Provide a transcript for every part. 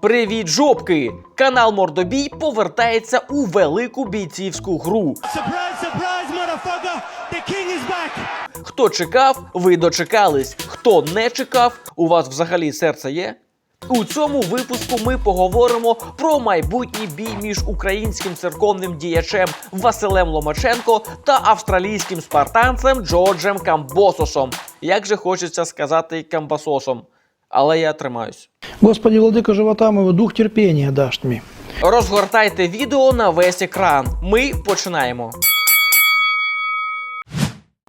Привіт, жопки! Канал Мордобій повертається у велику бійцівську гру. Surprise, surprise! The king is back! Хто чекав, ви дочекались. Хто не чекав, у вас взагалі серце є? У цьому випуску ми поговоримо про майбутній бій між українським церковним діячем Василем Ломаченко та австралійським спартанцем Джорджем Камбососом. Як же хочеться сказати Камбасосом, але я тримаюсь. Господи, владыка живота моего, дух терпения дашь мне. Розгортайте відео на весь екран. Ми починаємо.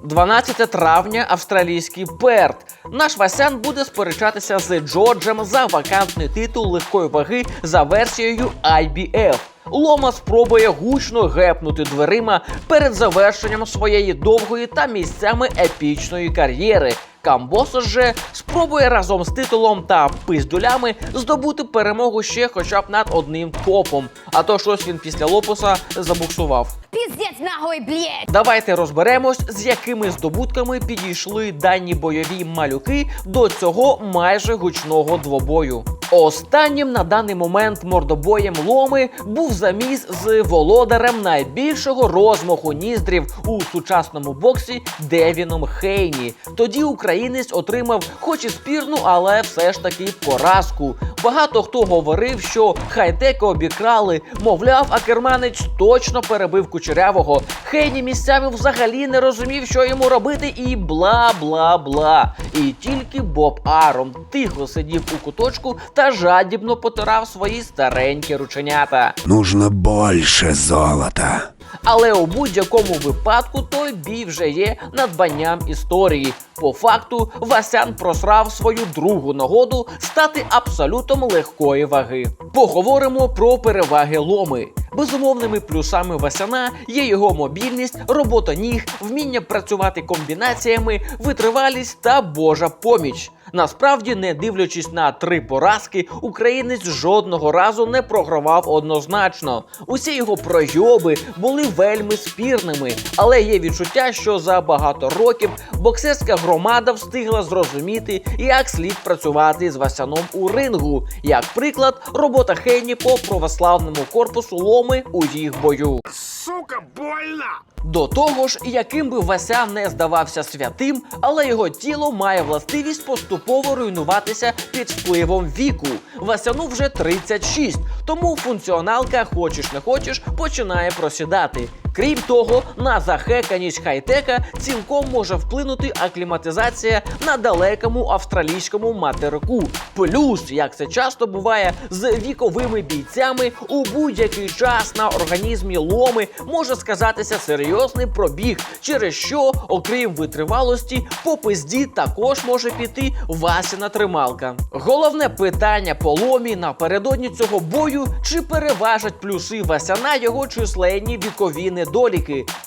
12 травня австралійський Перт. Наш Васян буде сперечатися з Джорджем за вакантний титул легкої ваги за версією IBF. Лома спробує гучно гепнути дверима перед завершенням своєї довгої та місцями епічної кар'єри. Камбосос же спробує разом з титулом та пиздулями здобути перемогу ще хоча б над одним топом. А то щось він після лопуса забуксував. Пиздец нахуй, блядь! Давайте розберемось, з якими здобутками підійшли дані бойові малюки до цього майже гучного двобою. Останнім на даний момент мордобоєм ломи був заміс з володарем найбільшого розмаху ніздрів у сучасному боксі Девіном Хейні. Тоді українець отримав, хоч і спірну, але все ж таки поразку. Багато хто говорив, що хайтека обікрали, мовляв, а керманець точно перебив кучерявого. Хейні місцями взагалі не розумів, що йому робити, і бла бла бла. І тільки Боб Аром тихо сидів у куточку та жадібно потирав свої старенькі рученята. Нужно больше золота. Але у будь-якому випадку той бій вже є надбанням історії. По факту Васян просрав свою другу нагоду стати абсолютом легкої ваги. Поговоримо про переваги ломи. Безумовними плюсами Васяна є його мобільність, робота ніг, вміння працювати комбінаціями, витривалість та Божа поміч. Насправді, не дивлячись на три поразки, українець жодного разу не програвав однозначно. Усі його пройоби були вельми спірними, але є відчуття, що за багато років боксерська громада встигла зрозуміти, як слід працювати з Васяном у рингу. Як приклад, робота Хейні по православному корпусу ломи у їх бою. Сука, больно! До того ж, яким би Вася не здавався святим, але його тіло має властивість поступово руйнуватися під впливом віку. Васяну вже 36, тому функціоналка, хочеш не хочеш, починає просідати. Крім того, на захеканість хайтека цілком може вплинути акліматизація на далекому австралійському материку. Плюс, як це часто буває з віковими бійцями, у будь-який час на організмі ломи може сказатися серйозний пробіг, через що, окрім витривалості, по пизді також може піти Васіна трималка. Головне питання по ломі напередодні цього бою: чи переважать плюси Васяна його численні вікові недоліки?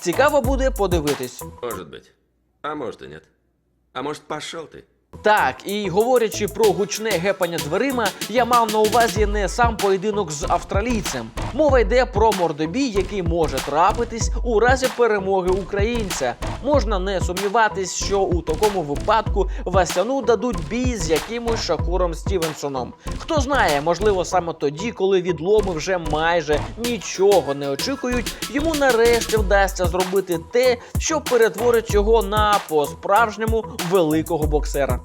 Цікаво буде подивитись. Может быть. А может и нет. А может, пошел ты? Так, і говорячи про гучне гепання дверима, я мав на увазі не сам поєдинок з австралійцем. Мова йде про мордобій, який може трапитись у разі перемоги українця. Можна не сумніватись, що у такому випадку Васяну дадуть бій з якимось Шакуром Стівенсоном. Хто знає, можливо, саме тоді, коли від ломи вже майже нічого не очікують, йому нарешті вдасться зробити те, що перетворить його на по-справжньому великого боксера.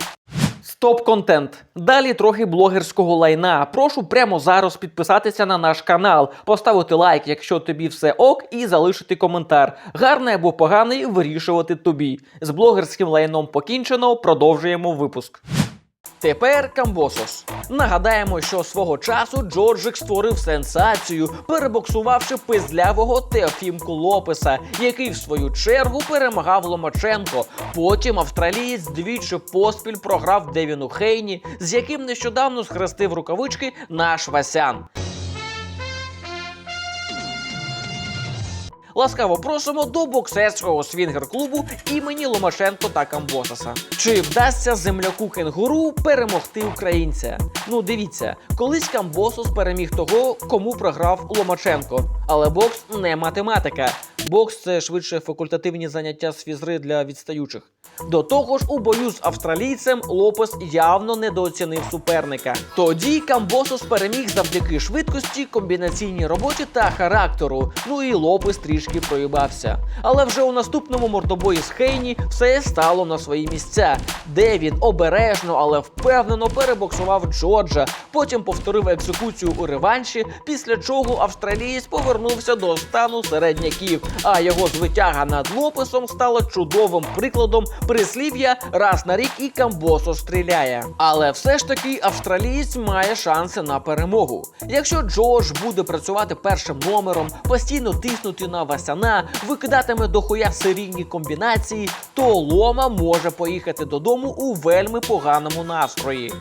Стоп контент. Далі трохи блогерського лайна. Прошу прямо зараз підписатися на наш канал, поставити лайк, якщо тобі все ок, і залишити коментар. Гарний або поганий вирішувати тобі. З блогерським лайном покінчено. Продовжуємо випуск. Тепер Камбосос. Нагадаємо, що свого часу Джорджик створив сенсацію, перебоксувавши пизлявого Теофімку Лопеса, який в свою чергу перемагав Ломаченко. Потім австралієць двічі поспіль програв Девіну Хейні, з яким нещодавно схрестив рукавички наш Васян. Ласкаво просимо до боксерського свінгер-клубу імені Ломашенко та Камбосаса. Чи вдасться земляку кенгуру перемогти українця? Ну дивіться, колись Камбосос переміг того, кому програв Ломаченко. Але бокс не математика. Бокс це швидше факультативні заняття з фізри для відстаючих. До того ж, у бою з австралійцем Лопес явно недооцінив суперника. Тоді Камбосос переміг завдяки швидкості, комбінаційній роботі та характеру. Ну і Лопес трішки проїбався. Але вже у наступному мордобої з Хейні все стало на свої місця, де він обережно, але впевнено перебоксував Джорджа. Потім повторив екзекуцію у реванші, після чого австралієць повернувся до стану середняків. А його звитяга над Лопесом стала чудовим прикладом прислів'я раз на рік і Камбосо стріляє. Але все ж таки австралієць має шанси на перемогу. Якщо Джордж буде працювати першим номером, постійно тиснути на Васяна, викидатиме дохуя серійні комбінації, то Лома може поїхати додому у вельми поганому настрої.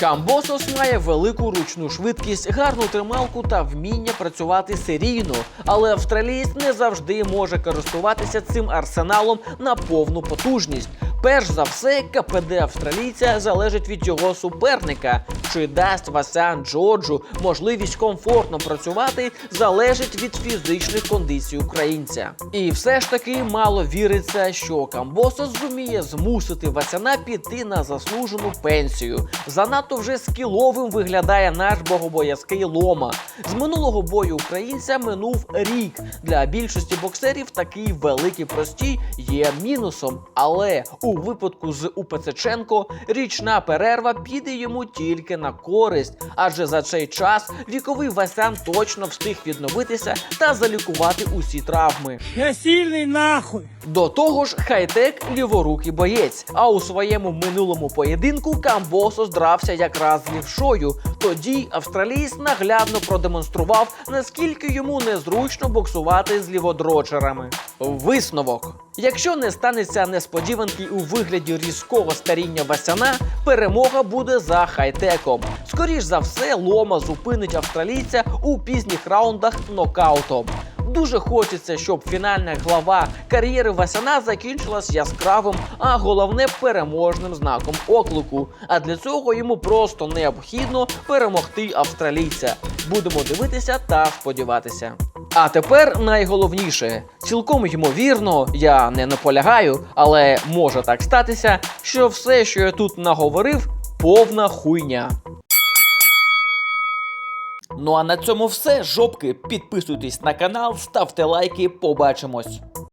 Камбосос має велику ручну швидкість, гарну трималку та вміння працювати серійно, але австралієць не завжди може користуватися цим арсеналом на повну потужність. Перш за все, КПД австралійця залежить від його суперника. Чи дасть Васян Джорджу можливість комфортно працювати, залежить від фізичних кондицій українця. І все ж таки мало віриться, що Камбосос зуміє змусити Васяна піти на заслужену пенсію. Занадто вже скіловим виглядає наш богобоязкий лома. З минулого бою українця минув рік. Для більшості боксерів такий великий простій є мінусом. Але у випадку з УПЦченко річна перерва піде йому тільки на користь, адже за цей час віковий Васян точно встиг відновитися та залікувати усі травми. Я сильный нахуй. До того ж, хай-тек ліворукий боєць. А у своєму минулому поєдинку Камбосо здрався якраз з лівшою. Тоді австралієць наглядно продемонстрував, наскільки йому незручно боксувати з ліводрочерами. Висновок. Якщо не станеться несподіванки у вигляді різкого старіння Васяна, перемога буде за хай-теком. Скоріш за все, лома зупинить австралійця у пізніх раундах нокаутом. Дуже хочеться, щоб фінальна глава кар'єри Васяна закінчилась яскравим, а головне переможним знаком оклику. А для цього йому просто необхідно перемогти австралійця. Будемо дивитися та сподіватися. А тепер найголовніше, цілком ймовірно, я не наполягаю, але може так статися, що все, що я тут наговорив, повна хуйня. Ну а на цьому все. Жопки, підписуйтесь на канал, ставте лайки, побачимось.